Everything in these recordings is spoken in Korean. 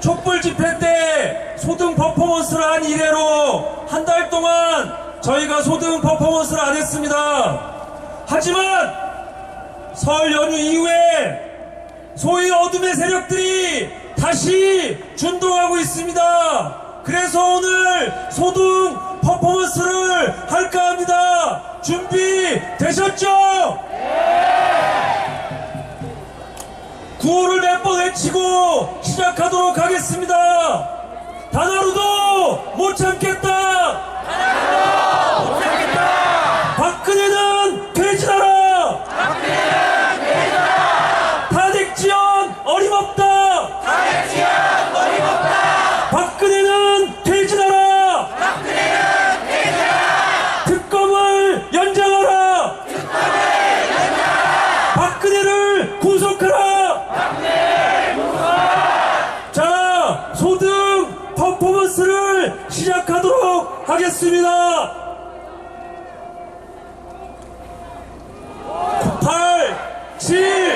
촛불 집회 때 소등 퍼포먼스를 한 이래로 한 달 동안 저희가 소등 퍼포먼스를 안 했습니다. 하지만 설 연휴 이후에 소위 어둠의 세력들이 다시 준동하고 있습니다. 그래서 오늘 소등 퍼포먼스를 할까 합니다. 준비 되셨죠? 구호를 몇 번 외치고 시작하도록 하겠습니다. 단 하루도 못 참겠다. 단 하루도 못 참겠다. 박근혜는 퇴진하라. 박근혜는 퇴진하라. 탄핵 지원 어림없다. 탄핵 지원 어림없다. 박근혜는 퇴진하라. 박근혜는 퇴진하라. 특검을 연장하라. 박근혜를 구속하라! 자, 소등 퍼포먼스를 시작 하겠습니다. 8, 7,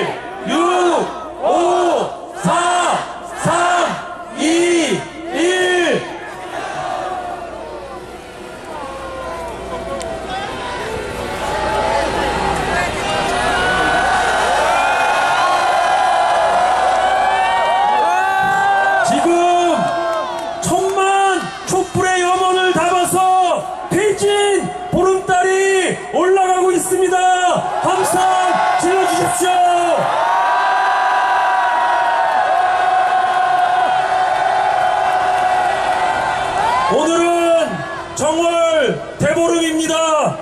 오늘은 정월 대보름입니다.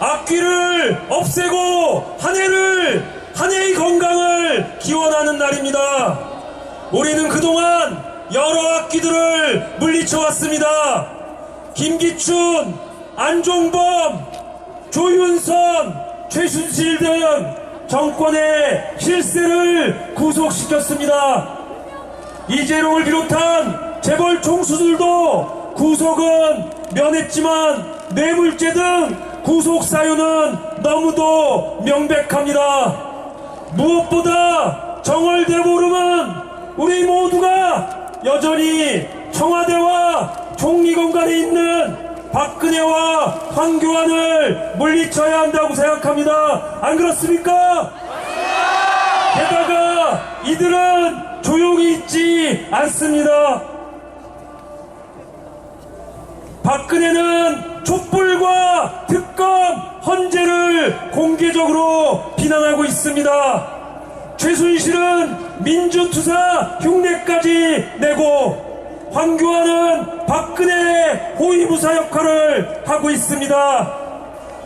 악귀를 없애고 한 해를 한 해의 건강을 기원하는 날입니다. 우리는 그동안 여러 악기들을 물리쳐 왔습니다. 김기춘, 안종범, 조윤선, 최순실 등 정권의 실세를 구속시켰습니다. 이재룡을 비롯한 재벌 총수들도 구속은 면했지만 뇌물죄 등 구속 사유는 너무도 명백합니다. 무엇보다 정월대 보름은 우리 모두가 여전히 청와대와 총리공 간에 있는 박근혜와 황교안을 물리쳐야 한다고 생각합니다. 안 그렇습니까? 게다가 이들은 조용히 있지 않습니다. 박근혜는 촛불과 특검 헌재를 공개적으로 비난하고 있습니다. 최순실은 민주투사 흉내까지 내고 황교안은 박근혜 호위무사 역할을 하고 있습니다.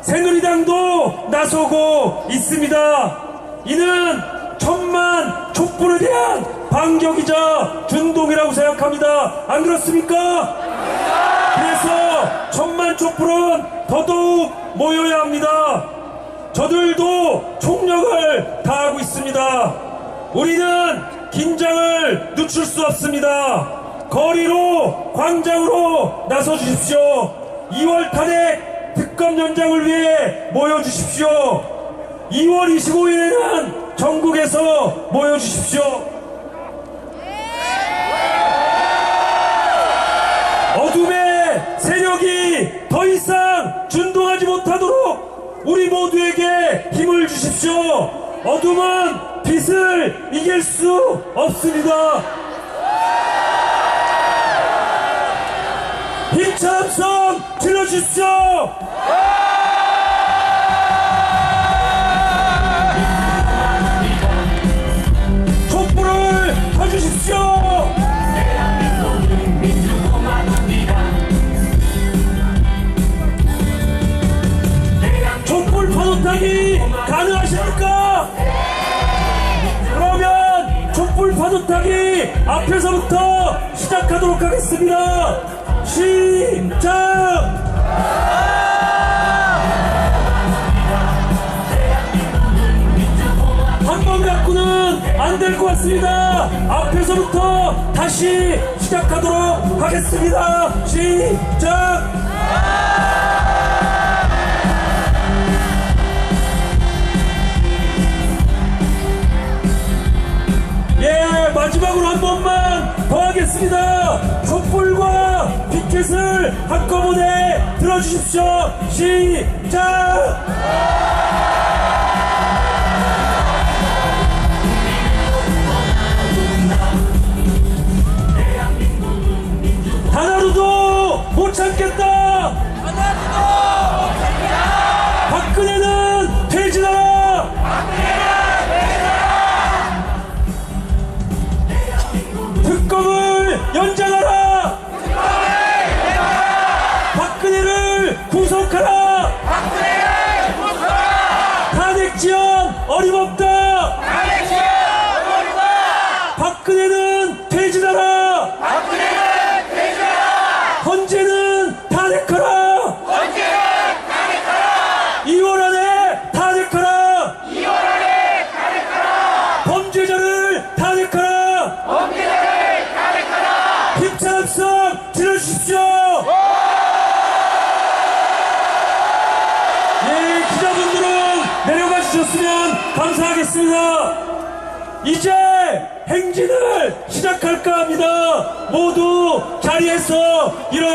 새누리당도 나서고 있습니다. 이는 천만 촛불에 대한 반격이자 준동이라고 생각합니다. 안 그렇습니까? 천만 촛불은 더더욱 모여야 합니다. 저들도 총력을 다하고 있습니다. 우리는 긴장을 늦출 수 없습니다. 거리로, 광장으로 나서 주십시오. 2월 탄핵 특검 연장을 위해 모여 주십시오. 2월 25일에는 전국에서 모여 주십시오. 어둠의 세력이 더 이상 준동하지 못하도록 우리 모두에게 힘을 주십시오. 어둠은 빛을 이길 수 없습니다. 힘찬 함성 질러주십시오. 가능하십니까? 그러면 촛불 파도타기 앞에서부터 시작하도록 하겠습니다. 시작! 한번 갖고는 안 될 것 같습니다. 앞에서부터 다시 시작하도록 하겠습니다. 시작! 마지막으로 한 번만 더 하겠습니다. 촛불과 피켓을 한꺼번에 들어주십시오. 시작! 박근혜는 퇴진하라. 헌재는 탄핵하라. 이월 안에 탄핵하라. 범죄자를 탄핵하라. 힘찬 합성 들어주십시오. 예, 기자분들은 내려가 주셨으면 감사하겠습니다. 이제 행진을 시작할까 합니다. 모두 자리에서 일어나